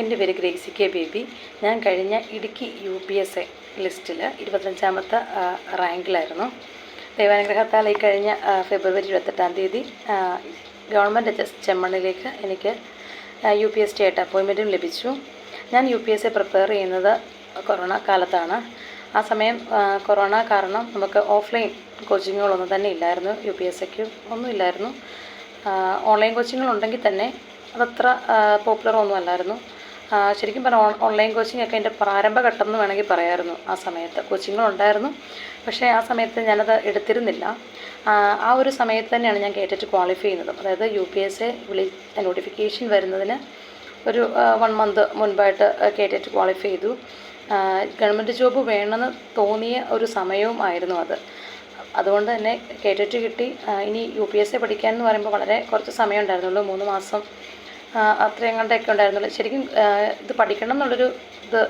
എന്റെ പേര് Gracy K Baby. ഞാൻ കഴിഞ്ഞ Idukki U P S A ലിസ്റ്റിൽ ഇരുപത്തഞ്ചാമത്തെ റാങ്കിലായിരുന്നു. ദൈവാനുഗ്രഹത്താൽ ഈ കഴിഞ്ഞ ഫെബ്രുവരി ഇരുപത്തെട്ടാം തീയതി ഗവൺമെന്റ് എച്ച് എസ് ചെമ്മണ്ണിലേക്ക് എനിക്ക് യു പി എസ് ടി ആയിട്ട് അപ്പോയിൻമെന്റും ലഭിച്ചു. ഞാൻ U P S A prepare ചെയ്യുന്നത് കൊറോണ കാലത്താണ്. ആ സമയം കൊറോണ കാരണം നമുക്ക് ഓഫ്ലൈൻ കോച്ചിങ്ങുകളൊന്നും തന്നെ ഇല്ലായിരുന്നു. യു പി എസ് എക്ക് ഒന്നും ഇല്ലായിരുന്നു. ഓൺലൈൻ കോച്ചിങ്ങുകളുണ്ടെങ്കിൽ തന്നെ അതത്ര പോപ്പുലർ ഒന്നും അല്ലായിരുന്നു. ശരിക്കും പറഞ്ഞാൽ ഓൺലൈൻ കോച്ചിങ് ഒക്കെ എന്റെ പ്രാരംഭഘട്ടം എന്ന് വേണമെങ്കിൽ പറയാമായിരുന്നു ആ സമയത്ത്. കോച്ചിങ്ങുകൾ ഉണ്ടായിരുന്നു പക്ഷേ ആ സമയത്ത് ഞാനത് എടുത്തിരുന്നില്ല. ആ, ഒരു സമയത്ത് തന്നെയാണ് ഞാൻ കേട്ടിട്ട് ക്വാളിഫൈ ചെയ്യുന്നത്. അതായത് യു പി എസ് എ വിളി നോട്ടിഫിക്കേഷൻ വരുന്നതിന് ഒരു വൺ മന്ത് മുൻപായിട്ട് കേട്ടിട്ട് ക്വാളിഫൈ ചെയ്തു. ഗവൺമെന്റ് ജോബ് വേണമെന്ന് തോന്നിയ ഒരു സമയവും ആയിരുന്നു അത്. അതുകൊണ്ട് തന്നെ കേട്ടിട്ട് കിട്ടി. ഇനി യു പി എസ് സി പഠിക്കാൻ എന്ന് പറയുമ്പോൾ വളരെ കുറച്ച് സമയം ഉണ്ടായിരുന്നുള്ളൂ. മൂന്ന് മാസം അത്രയും കണ്ടൊക്കെ ശരിക്കും ഇത് പഠിക്കണം എന്നുള്ളൊരു ഇത്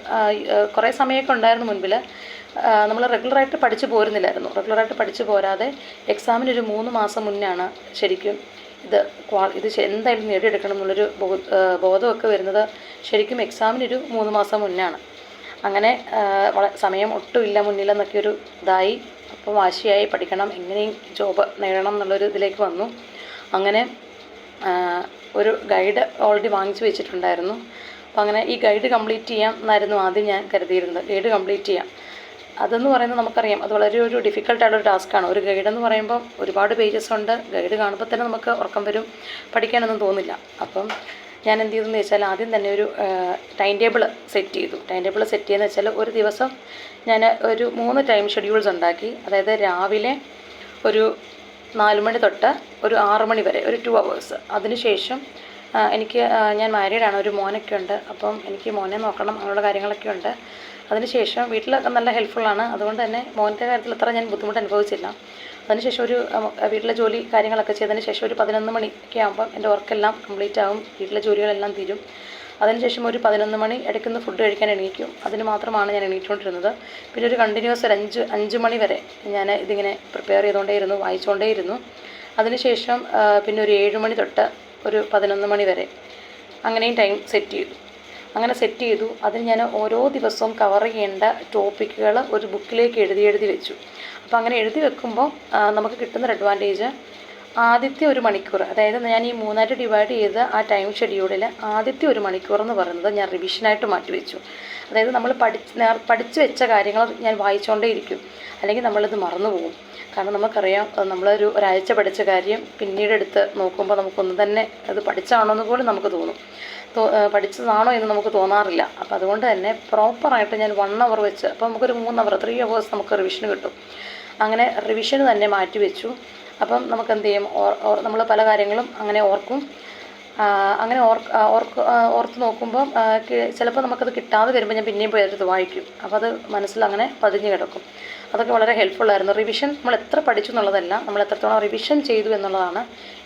കുറേ സമയമൊക്കെ ഉണ്ടായിരുന്നു മുൻപിൽ നമ്മൾ റെഗുലറായിട്ട് പഠിച്ചു പോരുന്നില്ലായിരുന്നു. റെഗുലറായിട്ട് പഠിച്ചു പോരാതെ എക്സാമിന് ഒരു മൂന്ന് മാസം മുന്നാണ് ശരിക്കും ഇത് ക്വാ ഇത് എന്തായാലും നേടിയെടുക്കണം എന്നുള്ളൊരു ബോധമൊക്കെ വരുന്നത് ശരിക്കും എക്സാമിനൊരു മൂന്ന് മാസം മുന്നാണ്. അങ്ങനെ സമയം ഒട്ടുമില്ല മുന്നിലെന്നൊക്കെ ഒരു ഇതായി. അപ്പം വാശിയായി പഠിക്കണം എങ്ങനെയും ജോബ് നേടണം എന്നുള്ളൊരു ഇതിലേക്ക് വന്നു. അങ്ങനെ ഒരു ഗൈഡ് ഓൾറെഡി വാങ്ങിച്ചു വെച്ചിട്ടുണ്ടായിരുന്നു. അപ്പോൾ അങ്ങനെ ഈ ഗൈഡ് കംപ്ലീറ്റ് ചെയ്യാം എന്നായിരുന്നു ആദ്യം ഞാൻ കരുതിയിരുന്നത്. ഗൈഡ് കംപ്ലീറ്റ് ചെയ്യാം. അതെന്ന് പറയുന്നത് നമുക്കറിയാം. അത് വളരെ ഒരു ഡിഫിക്കൽട്ടായിട്ടുള്ള ടാസ്ക്കാണ് ഒരു ഗൈഡ് എന്ന് പറയുമ്പോൾ ഒരുപാട് പേജസ് ഉണ്ട്. ഗൈഡ് കാണുമ്പോൾ തന്നെ നമുക്ക് ഉറക്കം വരും. പഠിക്കാനൊന്നും തോന്നില്ല. അപ്പം ഞാൻ എന്ത് ചെയ്തെന്ന് വെച്ചാൽ ആദ്യം തന്നെ ഒരു ടൈം ടേബിൾ സെറ്റ് ചെയ്തു. ടൈം ടേബിൾ സെറ്റ് ചെയ്യുന്നത് വെച്ചാൽ ഒരു ദിവസം ഞാൻ ഒരു മൂന്ന് ടൈം ഷെഡ്യൂൾസ് ഉണ്ടാക്കി. അതായത് രാവിലെ ഒരു നാല് മണി തൊട്ട് ഒരു ആറ് മണി വരെ ഒരു ടു അവേഴ്സ് അതിനുശേഷം ശേഷം എനിക്ക് ഞാൻ മാരീഡാണ് ഒരു മോനൊക്കെ ഉണ്ട്. അപ്പം എനിക്ക് മോനെ നോക്കണം അങ്ങനെയുള്ള കാര്യങ്ങളൊക്കെ ഉണ്ട്. അതിനുശേഷം വീട്ടിലൊക്കെ നല്ല ഹെൽപ്ഫുള്ളാണ് അതുകൊണ്ട് തന്നെ മോന്റെ കാര്യത്തിൽ അത്ര ഞാൻ ബുദ്ധിമുട്ട് അനുഭവിച്ചില്ല. അതിനുശേഷം ഒരു വീട്ടിലെ ജോലി കാര്യങ്ങളൊക്കെ ചെയ്തതിന് ശേഷം ഒരു പതിനൊന്ന് മണിയൊക്കെ ആകുമ്പോൾ എന്റെ വർക്കെല്ലാം കംപ്ലീറ്റ് ആകും വീട്ടിലെ ജോലികളെല്ലാം തീരും. അതിനുശേഷം ഒരു പതിനൊന്ന് മണി ഇടയ്ക്കൊന്ന് ഫുഡ് കഴിക്കാൻ എണീക്കും. അതിന് മാത്രമാണ് ഞാൻ എണീറ്റുകൊണ്ടിരുന്നത്. പിന്നെ ഒരു കണ്ടിന്യൂസ് ഒരു അഞ്ച് അഞ്ച് മണി വരെ ഞാൻ ഇതിങ്ങനെ പ്രിപ്പയർ ചെയ്തുകൊണ്ടേയിരുന്നു വായിച്ചുകൊണ്ടേയിരുന്നു അതിനുശേഷം പിന്നെ ഒരു ഏഴ് മണി തൊട്ട് ഒരു പതിനൊന്ന് മണി വരെ അങ്ങനെയും ടൈം സെറ്റ് ചെയ്തു. അങ്ങനെ സെറ്റ് ചെയ്തു. അതിന് ഞാൻ ഓരോ ദിവസവും കവർ ചെയ്യേണ്ട ടോപ്പിക്കുകൾ ഒരു ബുക്കിലേക്ക് എഴുതി എഴുതി വെച്ചു. അപ്പോൾ അങ്ങനെ എഴുതി വെക്കുമ്പോൾ നമുക്ക് കിട്ടുന്നൊരു അഡ്വാന്റേജ് ആദ്യത്തെ ഒരു മണിക്കൂർ. അതായത് ഞാൻ ഈ മൂന്നായിട്ട് ഡിവൈഡ് ചെയ്ത് ആ ടൈം ഷെഡ്യൂളിൽ ആദ്യത്തെ ഒരു മണിക്കൂർ എന്ന് പറയുന്നത് ഞാൻ റിവിഷനായിട്ട് മാറ്റിവെച്ചു അതായത് നമ്മൾ പഠിച്ച് പഠിച്ചു വെച്ച കാര്യങ്ങൾ ഞാൻ വായിച്ചുകൊണ്ടേ ഇരിക്കും. അല്ലെങ്കിൽ നമ്മളിത് മറന്നു പോകും. കാരണം നമുക്കറിയാം നമ്മളൊരു ഒരാഴ്ച പഠിച്ച കാര്യം പിന്നീട് എടുത്ത് നോക്കുമ്പോൾ നമുക്കൊന്ന് തന്നെ അത് പഠിച്ചാണോ എന്ന് പോലും നമുക്ക് തോന്നും. പഠിച്ചതാണോ എന്ന് നമുക്ക് തോന്നാറില്ല. അപ്പോൾ അതുകൊണ്ട് തന്നെ പ്രോപ്പറായിട്ട് ഞാൻ വൺ അവർ വെച്ച് അപ്പോൾ നമുക്കൊരു മൂന്ന് അവർ ത്രീ അവേഴ്സ് നമുക്ക് റിവിഷന് കിട്ടും. അങ്ങനെ റിവിഷന് തന്നെ മാറ്റി വെച്ചു. അപ്പം നമുക്ക് എന്ത് ചെയ്യും നമ്മൾ പല കാര്യങ്ങളും അങ്ങനെ ഓർക്കും. അങ്ങനെ ഓർക്ക് ഓർത്ത് നോക്കുമ്പോൾ ചിലപ്പോൾ നമുക്കത് കിട്ടാതെ വരുമ്പോൾ ഞാൻ പിന്നെയും പോയി അത് വായിക്കും. അപ്പോൾ അത് മനസ്സിൽ അങ്ങനെ പതിഞ്ഞു കിടക്കും. അതൊക്കെ വളരെ ഹെൽപ്ഫുള്ളായിരുന്നു റിവിഷൻ നമ്മൾ എത്ര പഠിച്ചു എന്നുള്ളതല്ല നമ്മൾ എത്രത്തോളം റിവിഷൻ ചെയ്തു എന്നുള്ളതാണ്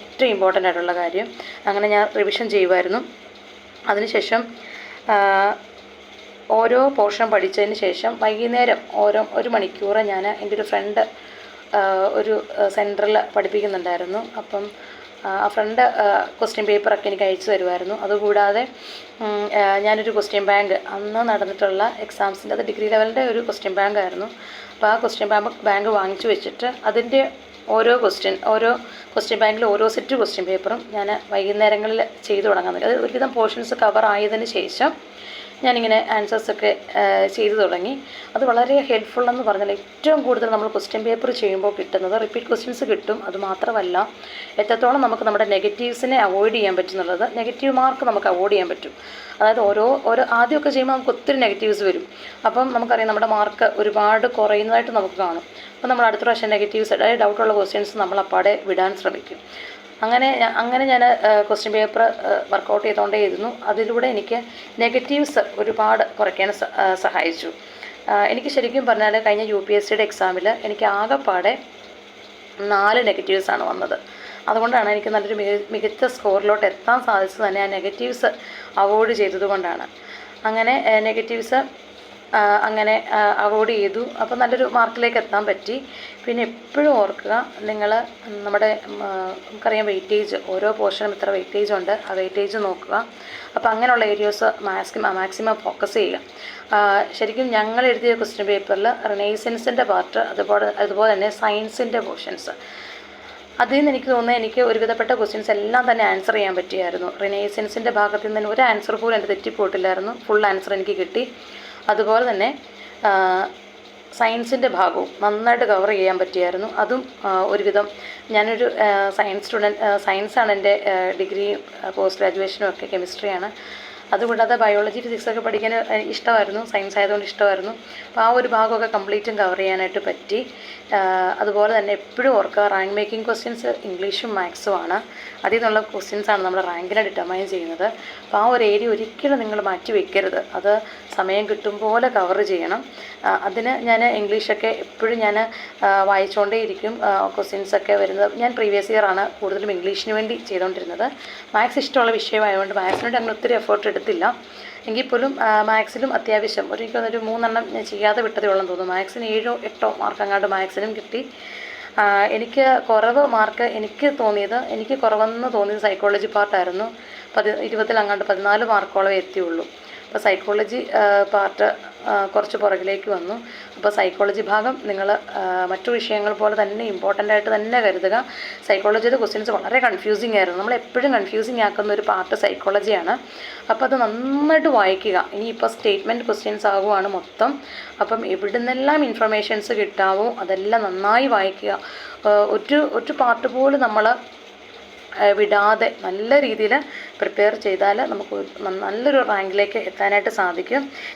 ഏറ്റവും ഇമ്പോർട്ടന്റ് ആയിട്ടുള്ള കാര്യം. അങ്ങനെ ഞാൻ റിവിഷൻ ചെയ്യുമായിരുന്നു അതിനുശേഷം ഓരോ പോർഷൻ പഠിച്ചതിന് ശേഷം വൈകുന്നേരം ഓരോ ഒരു മണിക്കൂർ ഞാൻ എന്റെ ഒരു ഫ്രണ്ട് ഒരു സെന്ററിൽ പഠിപ്പിക്കുന്നുണ്ടായിരുന്നു. അപ്പം ആ, ഫ്രണ്ട് ക്വസ്റ്റ്യൻ പേപ്പറൊക്കെ എനിക്ക് അയച്ചു തരുമായിരുന്നു. അതുകൂടാതെ ഞാനൊരു ക്വസ്റ്റ്യൻ ബാങ്ക് അന്ന് നടന്നിട്ടുള്ള എക്സാംസിന്റെ അത് ഡിഗ്രി ലെവലിന്റെ ഒരു ക്വസ്റ്റ്യൻ ബാങ്ക് ആയിരുന്നു. അപ്പോൾ ആ ക്വസ്റ്റ്യൻ ബാങ്ക് ബാങ്ക് വാങ്ങിച്ചു വെച്ചിട്ട് അതിന്റെ ഓരോ ക്വസ്റ്റ്യൻ ഓരോ ക്വസ്റ്റ്യൻ ബാങ്കിൽ ഓരോ സെറ്റ് ക്വസ്റ്റ്യൻ പേപ്പറും ഞാൻ വൈകുന്നേരങ്ങളിൽ ചെയ്തു തുടങ്ങാൻ തുടങ്ങി അത് ഒരുവിധം പോർഷൻസ് കവർ ആയതിന് ശേഷം ഞാനിങ്ങനെ ആൻസേഴ്സൊക്കെ ചെയ്തു തുടങ്ങി. അത് വളരെ ഹെൽപ്ഫുൾ എന്ന് പറഞ്ഞാൽ ഏറ്റവും കൂടുതൽ നമ്മൾ ക്വസ്റ്റ്യൻ പേപ്പർ ചെയ്യുമ്പോൾ കിട്ടുന്നത് റിപ്പീറ്റ് ക്വസ്റ്റ്യൻസ് കിട്ടും. അത് മാത്രമല്ല എത്രത്തോളം നമുക്ക് നമ്മുടെ നെഗറ്റീവ്സിനെ അവോയ്ഡ് ചെയ്യാൻ പറ്റുന്നുള്ളത് നെഗറ്റീവ് മാർക്ക് നമുക്ക് അവോയ്ഡ് ചെയ്യാൻ പറ്റും. അതായത് ഓരോ ഓരോ ആദ്യമൊക്കെ ചെയ്യുമ്പോൾ നമുക്ക് ഒത്തിരി നെഗറ്റീവ്സ് വരും. അപ്പം നമുക്കറിയാം നമ്മുടെ മാർക്ക് ഒരുപാട് കുറയുന്നതായിട്ട് നമുക്ക് കാണും. അപ്പോൾ നമ്മൾ അടുത്ത പ്രാവശ്യം നെഗറ്റീവ്സ് അതായത് ഡൗട്ടുള്ള ക്വസ്റ്റ്യൻസ് നമ്മൾ അപ്പാടെ വിടാൻ ശ്രമിക്കും. അങ്ങനെ അങ്ങനെ ഞാൻ ക്വസ്റ്റ്യൻ പേപ്പർ വർക്കൗട്ട് ചെയ്തുകൊണ്ടേയിരുന്നു അതിലൂടെ എനിക്ക് നെഗറ്റീവ്സ് ഒരുപാട് കുറയ്ക്കാൻ സഹായിച്ചു. എനിക്ക് ശരിക്കും പറഞ്ഞാൽ കഴിഞ്ഞ യു പി എസ് സിയുടെ എക്സാമിൽ എനിക്ക് ആകെപ്പാടെ നാല് നെഗറ്റീവ്സാണ് വന്നത്. അതുകൊണ്ടാണ് എനിക്ക് നല്ലൊരു മികച്ച സ്കോറിലോട്ട് എത്താൻ സാധിച്ചത് തന്നെ ആ നെഗറ്റീവ്സ് അവോയ്ഡ് ചെയ്തതുകൊണ്ടാണ് അങ്ങനെ നെഗറ്റീവ്സ് അങ്ങനെ അവോയ്ഡ് ചെയ്തു. അപ്പോൾ നല്ലൊരു മാർക്കിലേക്ക് എത്താൻ പറ്റി. പിന്നെ എപ്പോഴും ഓർക്കുക നിങ്ങൾ നമ്മുടെ നമുക്കറിയാം വെയിറ്റേജ്. ഓരോ പോർഷനും ഇത്ര വെയിറ്റേജ് ഉണ്ട്. ആ വെയിറ്റേജ് നോക്കുക. അപ്പോൾ അങ്ങനെയുള്ള ഏരിയാസ് മാക്സിമം മാക്സിമം ഫോക്കസ് ചെയ്യുക. ശരിക്കും ഞങ്ങൾ എഴുതിയ ക്വസ്റ്റ്യൻ പേപ്പറിൽ റിനൈസൻസിന്റെ പാർട്ട് അതുപോലെ അതുപോലെ തന്നെ സയൻസിന്റെ പോർഷൻസ്. അതിൽ നിന്ന് എനിക്ക് തോന്നുന്നത് എനിക്ക് ഒരുവിധപ്പെട്ട ക്വസ്റ്റ്യൻസ് എല്ലാം തന്നെ ആൻസർ ചെയ്യാൻ പറ്റിയായിരുന്നു. റിനൈസൻസിന്റെ ഭാഗത്ത് നിന്ന് ഒരു ആൻസർ പോലും എന്റെ തെറ്റിപ്പോയിട്ടില്ലായിരുന്നു. ഫുൾ ആൻസർ എനിക്ക് കിട്ടി. അതുപോലെ തന്നെ സയൻസിന്റെ ഭാഗവും നന്നായിട്ട് കവർ ചെയ്യാൻ പറ്റിയായിരുന്നു. അതും ഒരുവിധം ഞാനൊരു സയൻസ് സ്റ്റുഡന്റ് സയൻസാണ് എന്റെ ഡിഗ്രി പോസ്റ്റ് ഗ്രാജുവേഷനും ഒക്കെ കെമിസ്ട്രിയാണ് അതുകൂടാതെ ബയോളജി ഫിസിക്സ് ഒക്കെ പഠിക്കാൻ ഇഷ്ടമായിരുന്നു. സയൻസ് ആയതുകൊണ്ട് ഇഷ്ടമായിരുന്നു. അപ്പോൾ ആ ഒരു ഭാഗമൊക്കെ കംപ്ലീറ്റും കവർ ചെയ്യാനായിട്ട് പറ്റി. അതുപോലെ തന്നെ എപ്പോഴും ഓർക്കുക റാങ്ക് മേക്കിംഗ് ക്വസ്റ്റ്യൻസ് ഇംഗ്ലീഷും മാത്സും ആണ്. അതിൽ നിന്നുള്ള ക്വസ്റ്റ്യൻസാണ് നമ്മുടെ റാങ്കിനെ ഡിറ്റർമൈൻ ചെയ്യുന്നത്. അപ്പോൾ ആ ഒരു ഏരിയ ഒരിക്കലും നിങ്ങൾ മാറ്റി വയ്ക്കരുത് അത് സമയം കിട്ടും പോലെ കവർ ചെയ്യണം. അതിന് ഞാൻ ഇംഗ്ലീഷൊക്കെ എപ്പോഴും ഞാൻ വായിച്ചുകൊണ്ടേയിരിക്കും ക്വസ്റ്റ്യൻസൊക്കെ വരുന്നത്. ഞാൻ പ്രീവിയസ് ഇയർ ആണ് കൂടുതലും ഇംഗ്ലീഷിന് വേണ്ടി ചെയ്തുകൊണ്ടിരുന്നത് മാത്സ് ഇഷ്ടമുള്ള വിഷയമായതുകൊണ്ട് മാത്സിനോട് അങ്ങനെ ഒത്തിരി എഫേർട്ട് എടുത്തില്ല എങ്കിൽ പോലും മാത്സിലും അത്യാവശ്യം. ഒരു എനിക്ക് തോന്നുന്നു ഒരു മൂന്നെണ്ണം ഞാൻ ചെയ്യാതെ വിട്ടതേ ഉള്ളെന്ന് തോന്നുന്നു. മാത്സിന് ഏഴോ എട്ടോ മാർക്ക് അങ്ങാണ്ട് മാത്സിനും കിട്ടി. എനിക്ക് കുറവ് മാർക്ക് എനിക്ക് തോന്നിയത് എനിക്ക് കുറവെന്ന് തോന്നിയത് സൈക്കോളജി പാർട്ടായിരുന്നു പതി ഇരുപത്തിലങ്ങാണ്ട് പതിനാല് മാർക്കോളം എത്തിയുള്ളൂ. അപ്പോൾ സൈക്കോളജി പാർട്ട് കുറച്ച് പുറകിലേക്ക് വന്നു. അപ്പോൾ സൈക്കോളജി ഭാഗം നിങ്ങൾ മറ്റു വിഷയങ്ങൾ പോലെ തന്നെ ഇമ്പോർട്ടന്റ് ആയിട്ട് തന്നെ കരുതുക. സൈക്കോളജിയുടെ ക്വസ്റ്റ്യൻസ് വളരെ കൺഫ്യൂസിങ് ആയിരുന്നു. നമ്മൾ എപ്പോഴും കൺഫ്യൂസിങ് ആക്കുന്ന ഒരു പാർട്ട് സൈക്കോളജിയാണ് അപ്പോൾ അത് നന്നായിട്ട് വായിക്കുക. ഇനിയിപ്പോൾ സ്റ്റേറ്റ്മെന്റ് ക്വസ്റ്റ്യൻസ് ആകുവാണ് മൊത്തം. അപ്പം എവിടെ നിന്നെല്ലാം ഇൻഫർമേഷൻസ് കിട്ടാവോ അതെല്ലാം നന്നായി വായിക്കുക. ഒരു ഒരു പാർട്ട് പോലും നമ്മൾ വിടാതെ നല്ല രീതിയിൽ പ്രിപ്പയർ ചെയ്താൽ നമുക്ക് നല്ലൊരു റാങ്കിലേക്ക് എത്താനായിട്ട് സാധിക്കും.